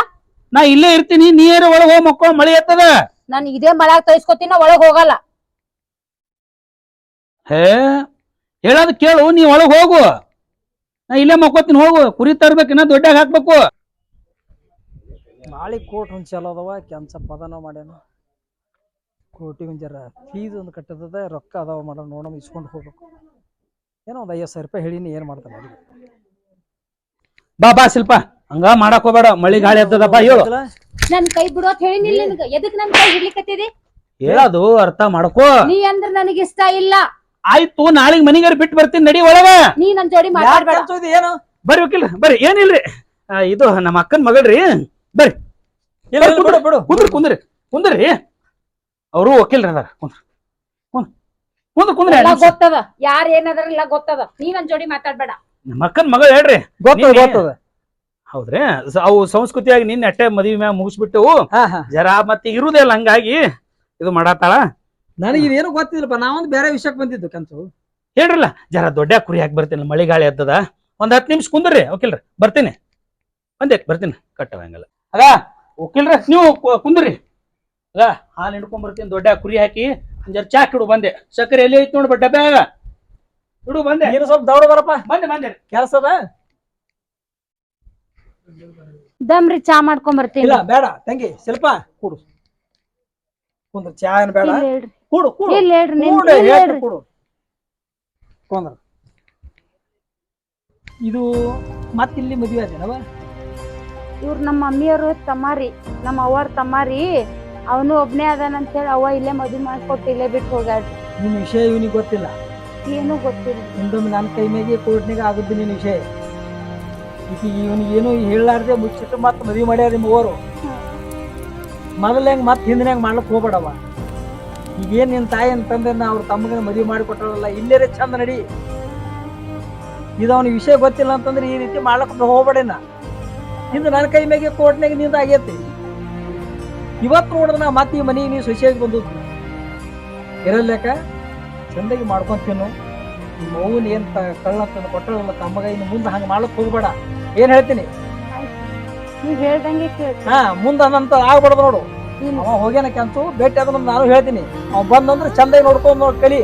S1: ನಾ ಇಲ್ಲೇ ಇರ್ತೀನಿ ನೀರು ಒಳಗ್ ಹೋಗ್ ಮಕ್ಕಳು ಮಳಿ ಎತ್ತದ.
S4: ನಾನು ಇದೇ ಮಳ್ಯಾಗ ತೋರಿಸ್ಕೊತೀನಿ ನಾ ಒಳಗ್ ಹೋಗಲ್ಲ.
S1: ಹೇ ಹೇಳೋದ್ ಕೇಳು ನೀ ಒಳಗ್ ಹೋಗು. ನಾ ಇಲ್ಲೇ ಮಕ್ಕೋತೀನಿ ಹೋಗು. ಕುರಿ ತರ್ಬೇಕು ಇನ್ನ ದೊಡ್ಡಾಗ ಹಾಕ್ಬೇಕು.
S5: ನಾಳೆ ಕೋರ್ಟ್ ಒಂದು ಚಲೋ ಅದಾವ ಕೆಲಸ ಪದನ ಮಾಡ್ಯಾನ. ಕೋರ್ಟಿಗೆ ಒಂದು ಜರ ಫೀಸ್ ಒಂದು ಕಟ್ಟದ ರೊಕ್ಕ ಅದಾವ ಮಾಡೋ ನೋಡೋಣ ಇಸ್ಕೊಂಡು ಹೋಗ್ಬೇಕು. ಏನೋ ಒಂದು ಐವತ್ತು ಸಾವಿರ ರೂಪಾಯಿ ಹೇಳಿನಿ ಏನು ಮಾಡ್ತಾನೆ.
S1: ಬಾ ಬಾ ಶಿಲ್ಪ. ಹಂಗ ಮಾಡಕ್ ಹೋಗ್ಬೇಡ ಮಳಿ ಗಾಳಿ ಬಾ ಹೇಳು.
S4: ನನ್ ಕೈ ಬಿಡೋತ್ ಹೇಳಿನಿಲ್ಲ ನಿನಗ ಎದಕ್ ನನ್ ಕೈ ಹಿಡ್ಲಿಕತ್ತಿದಿ?
S1: ಹೇಳೋದು ಅರ್ಥ ಮಾಡ್ಕೋ.
S4: ನೀ ಅಂದ್ರ ನನಗೆ ಇಷ್ಟ ಇಲ್ಲ.
S1: ಆಯ್ತು ನಾಳೆಗ್ ಮನಿಗಾರ ಬಿಟ್ಟು ಬರ್ತೀನಿ ನಡಿ ಒಳಗ.
S4: ನೀ ನನ್ ಜೋಡಿ ಮಾತಾಡ್ಬೇಡ.
S5: ಏನು?
S1: ಬರ್ರಿ ವಕೀಲ್ ಬರ್ರಿ ಏನಿಲ್ರಿ? ಆ, ಇದು ನಮ್ಮ ಅಕ್ಕನ್ ಮಗಳ್ರಿ. ಬರ್ರಿ.
S5: ಇಲ್ಲ ಇಲ್ಲ, ಬಿಡು ಬಿಡು.
S1: ಕುಂದ್ರಿ ಕುಂದ್ರಿ ಕುಂದ್ರಿ. ಅವರು ವಕೀಲ್ರಿ ಅದಾರ ಕುಂದ್ರ ಕುಂದ್ರ ಕುಂದ್ರಿ
S4: ಎಲ್ಲ ಗೊತ್ತದ. ಯಾರು ಏನಾದ್ರಲ್ಲ ಇಲ್ಲ ಗೊತ್ತದ. ನೀ ನನ್ ಜೋಡಿ ಮಾತಾಡ್ಬೇಡ.
S1: ನಮ್ಮ ಅಕ್ಕನ ಮಗ ಹೇಳ್ರಿ.
S5: ಗೊತ್ತದ
S1: ನೀನೇ-
S5: ಗೊತ್ತದ.
S1: ಹೌದ್ರಿ? ಅವು ಸಂಸ್ಕೃತಿಯಾಗಿ ನಿನ್ನೆ ಅಟ್ಟೆ ಮದ್ವಿ ಮ್ಯಾಗ ಮುಗಿಸ್ಬಿಟ್ಟು
S5: ಹಾ ಹಾ.
S1: ಜರ ಮತ್ತೆ ಇರುದೇ ಅಲ್ಲ ಹಂಗಾಗಿ ಇದು ಮಾಡತ್ತಾಳ.
S5: ನನಗೆ ಇದೇನು ಗೊತ್ತಿಲ್ಲಪ್ಪ ನಾವೊಂದು ಬೇರೆ ವಿಷಯಕ್ಕೆ ಬಂದಿದ್ದು ಕಂತು.
S1: ಹೇಳ್ರಲ್ಲ ಜರ ದೊಡ್ಡ ಕುರಿ ಹಾಕಿ ಬರ್ತೀನಿ ಮಳಿ ಗಾಳಿ ಎದ್ದದ ಒಂದ್ ಹತ್ತು ನಿಮಿಷ ಕುಂದ್ರಿ ವಕೀಲ್ರಿ. ಬರ್ತೀನಿ. ಒಂದೇ ಬರ್ತೀನಿ. ಕಟ್ಟವ ಹಂಗಲ್ಲ. ಅದ ವಕೀಲ್ರ ನೀವು ಕುಂದ್ರಿ. ಅದ ಹಾಲು ಹಿಡ್ಕೊಂಡ್ ಬರ್ತೀನಿ ದೊಡ್ಡ ಕುರಿ ಹಾಕಿ ಅಂಜರ್ ಜರ ಚಾಕ್ ಇಡು ಬಂದೆ. ಸಕ್ಕರೆ ಎಲ್ಲಿ ಐತಿ ನೋಡ್ಬ ಆಗ. ಇಡು ಬಂದೆ.
S5: ನೀನು ಸ್ವಲ್ಪ ದೌಡ ಬರಪ್ಪ.
S1: ಬಂದೆ ಬಂದೆ.
S5: ಕೆಲಸ ಅದ?
S4: ದಮ್ರಿ ಚಾ ಮಾಡ್ಕೊಂಡ್ ಬರ್ತೀನಿ
S5: ಇಲ್ಲ ಬೇಡ. ತಂಗಿ ಶಿಲ್ಪ ಕೂಡು. ಕುಂದ್ರ ಚಾ ಏನು ಬೇಡ?
S4: ಹೇಳ್ರಿ.
S5: ಕೂಡು ಕೂಡು.
S4: ಇಲ್ಲ ಹೇಳ್ರಿ
S5: ಕೂಡು
S4: ಇಲ್ಲ ಹೇಳ್ರಿ.
S5: ಕೂಡು. ಕುಂದ್ರ. ಇದು ಮತ್ತಿಲ್ಲಿ ಮದುವೆ ಆದೇನವ?
S4: ಇವ್ರು ನಮ್ಮ ಮಮ್ಮಿಯವರು ತಮ್ಮಾರಿ ನಮ್ಮ ಅವ್ವರ ತಮ್ಮಾರಿ ಅವನು ಒಬ್ನೇ ಅದಾನ ಅಂತೇಳಿ ಅವ್ವ ಇಲ್ಲೇ ಮದುವೆ ಮಾಡ್ಕೊಟ್ಟು ಇಲ್ಲೇ ಬಿಟ್ಟು ಹೋಗ್ಯಾಡ್ರಿ
S5: ನಿನ್ನ ವಿಷಯ ಇವನಿಗೆ ಗೊತ್ತಿಲ್ಲ?
S4: ಏನೂ ಗೊತ್ತಿಲ್ಲ.
S5: ಹಿಂದೊಮ್ಮೆ ನನ್ನ ಕೈ ಮೇಗೆ ಕೋರ್ಟ್ನಾಗ ಆಗುದು ನಿನ್ನ ವಿಷಯ. ಈಗ ಇವನಿಗೆ ಏನು ಹೇಳಲಾರ್ದೆ ಮುಚ್ಚಿಟ್ಟು ಮತ್ತೆ ಮದುವೆ ಮಾಡ್ಯಾರ ನಿಮ್ಮ ಅವರು ಮೊದಲ ಹೆಂಗ್ ಮತ್ತೆ ಹಿಂದಿನ ಮಾಡ್ಲಕ್ ಹೋಗ್ಬೇಡವ ಈಗೇನು ನಿನ್ನ ತಾಯಿ ಅಂತಂದ್ರೆ ನಾ ಅವ್ರ ತಮ್ಮಗನ ಮದುವೆ ಮಾಡಿ ಕೊಟ್ಟಳಲ್ಲ ಇಲ್ಲೇರೆ ಚಂದ ನಡಿ. ಇದು ಅವನಿಗೆ ವಿಷಯ ಗೊತ್ತಿಲ್ಲ ಅಂತಂದ್ರೆ ಈ ರೀತಿ ಮಾಡ್ಲಕ್ಕೆ ಹೋಗ್ಬೇಡೇನ? ಹಿಂದೆ ನನ್ನ ಕೈ ಮ್ಯಾಗೆ ಕೋರ್ಟ್ನಾಗ ನಿಂದ ಆಗೈತಿ. ಇವತ್ತು ನೋಡಿದ್ರೆ ನಾ ಮತ್ತೆ ಈ ಮನೆಗೆ ನೀವು ಸೊಸೆಯಾಗಿ ಬಂದದ್ದು ಇರಲ್ಲೇಕ? ಚಂದಾಗಿ ಮಾಡ್ಕೊಂತೀನು? ನಿಮ್ಮ ಅವ್ವನ್ ಏನ್ ತ- ಕಳ್ಳ ತಂದು ಕೊಟ್ಟಳಲ್ಲ ತಮ್ಮಗ ಇನ್ನು ಮುಂದೆ ಹಂಗೆ ಮಾಡಕ್ ಹೋಗ್ಬೇಡ. ಏನ್ ಹೇಳ್ತೀನಿ?
S4: ನೀವ್ ಹೇಳ್ದಂಗೆ ಕೇಳ್ತೀನಿ
S5: ಹಾ ಮುಂದೆ ಅದಂತ ಆಗ್ಬಾರ್ದು ನೋಡು. ಅವ ಹೋಗ್ಯಾನ ಕೆಂಚು ಭೇಟಿ ಆದ್ರೆ ನಾನು ಹೇಳ್ತೀನಿ. ಅವ್ ಬಂದಂದ್ರೆ ಚಂದಾಗಿ ನೋಡ್ಕೊಂಡು ನೋಡ್ ಕಲಿ.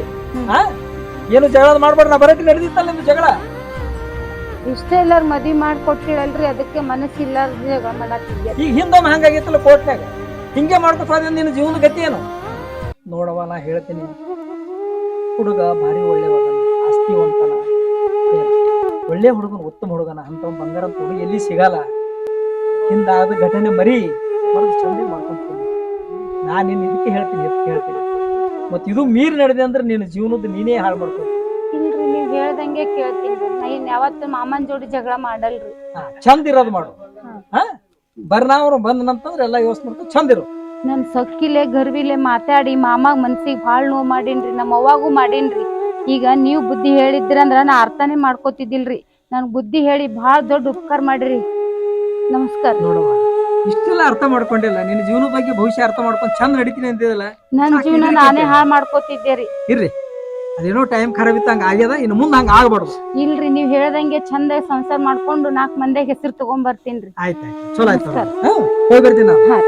S5: ಹಾ ಏನು ಜಗಳ ಮಾಡ್ಬೇಡ ನಾ ಬರಟಿ ನಡೆದಿತ್ತಲ್ಲ ನಿಮ್ದು ಜಗಳ?
S4: ಇಷ್ಟ ಎಲ್ಲಾರು ಮದಿ ಮಾಡ್ಕೊಟ್ಟಿರಲ್ರಿ, ಅದಕ್ಕೆ ಮನಸ್ಸಿಲ್ಲ
S5: ಈಗ ಹಿಂದೊಮ್ಮೆ ಹಂಗಾಗಿತ್ತಲ್ಲ ಕೋರ್ಟ್ನಾಗ ಹಿಂಗೆ ಮಾಡ್ಕೊತಾದ್ರೆ ನಿನ್ನ ಜೀವನ ಗತಿ ಏನು? ನೋಡವ ನಾ ಹೇಳ್ತೀನಿ. ಹುಡುಗ ಭಾರಿ ಒಳ್ಳೆ ಆಸ್ತಿವಂತನ ಏನ್? ಒಳ್ಳೆ ಹುಡುಗನ, ಉತ್ತಮ ಹುಡುಗನ ಅಂತ ಬಂಗಾರ ಹುಡುಗ ಎಲ್ಲಿ ಸಿಗಲ್ಲ. ಹಿಂದಾದ ಘಟನೆ ಮರಿ ಹೊರಗೆ ಚಂದ ಮಾಡ್ಕೊಂತೀನಿ ನಾನು ನಿನ್ನ ಇದಕ್ಕೆ ಹೇಳ್ತೀನಿ ಹೇಳ್ತೀನಿ. ಮತ್ತೆ ಇದು ಮೀರಿ ನಡೆದೆ ಅಂದ್ರೆ ನಿನ್ನ ಜೀವನದ ನೀನೇ ಹಾಳು
S4: ಇಲ್ರಿ ನೀವ್ ಹೇಳ್ದಂಗೆ ಕೇಳ್ತೀನಿ ನಾ ಇನ್ ಯಾವತ್ತು ಮಾಮನ್ ಜೋಡಿ ಜಗಳ ಮಾಡಲ್ರಿ.
S5: ಚಂದ ಇರೋದು ಮಾಡು. ಹಾ. ಬರ್ನಾವ್ರು ಬಂದನಂತಂದ್ರೆ ಎಲ್ಲ ಯೋಚನೆ ಮಾಡ್ಕೊಂಡು ಚಂದ ಇರು.
S4: ನನ್ ಸೊಕ್ಕಿಲೆ ಗರ್ವಿಲೆ ಮಾತಾಡಿ ಮಾಮ ಮನ್ಸಿಗೆ ಭಾಳ ನೋವು ಮಾಡೀನ್ರಿ ನಮ್ಮ ಅವ್ವಾಗೂ ಮಾಡೀನ್ರಿ. ಈಗ ನೀವು ಬುದ್ಧಿ ಹೇಳಿದ್ರಂದ್ರ ನಾ ಅರ್ಥನೇ ಮಾಡ್ಕೋತಿದ್ದಿಲ್ರಿ. ನನ್ ಬುದ್ಧಿ ಹೇಳಿ ಭಾಳ ದೊಡ್ಡ ಉಪಕಾರ ಮಾಡಿರಿ. ನಮಸ್ಕಾರ.
S5: ನೋಡವ್ವ ಇಷ್ಟೆಲ್ಲ ಅರ್ಥ ಮಾಡ್ಕೊಂಡಿಲ್ಲ. ನಿನ್ನ ಜೀವನ ಬಗ್ಗೆ ಭವಿಷ್ಯ ಅರ್ಥ ಮಾಡ್ಕೊಂಡು ಚಂದ ನಡೀತೀನಿ ಅಂತಿದಲ್ಲ
S4: ನನ್ ಜೀವನ ನಾನೇ. ಹಾಳು ಮಾಡ್ಕೋತಿದ್ದೆ ರೀ.
S5: ಇರ್ರಿ ಅದೇನೋ ಟೈಮ್ ಖರಾಬ್ ಇತ್ತಂಗ ಆಗ್ಯದ ಇನ್ನು ಮುಂದೆ ಹಂಗ ಆಗ್ಬಾರ್ದು
S4: ಇಲ್ರಿ ನೀವ್ ಹೇಳ್ದಂಗೆ ಚಂದ ಸಂಸಾರ ಮಾಡ್ಕೊಂಡು ನಾಕ್ ಮಂದಿಗೆ ಹೆಸರು ತಗೊಂಡ್ ಬರ್ತೀನಿ
S5: ಆಯ್ತಾಯ್ತು ಚಲೋ ಆಯ್ತು. ಹೋಗಿ ಬರ್ತೀನಿ ನಾನು.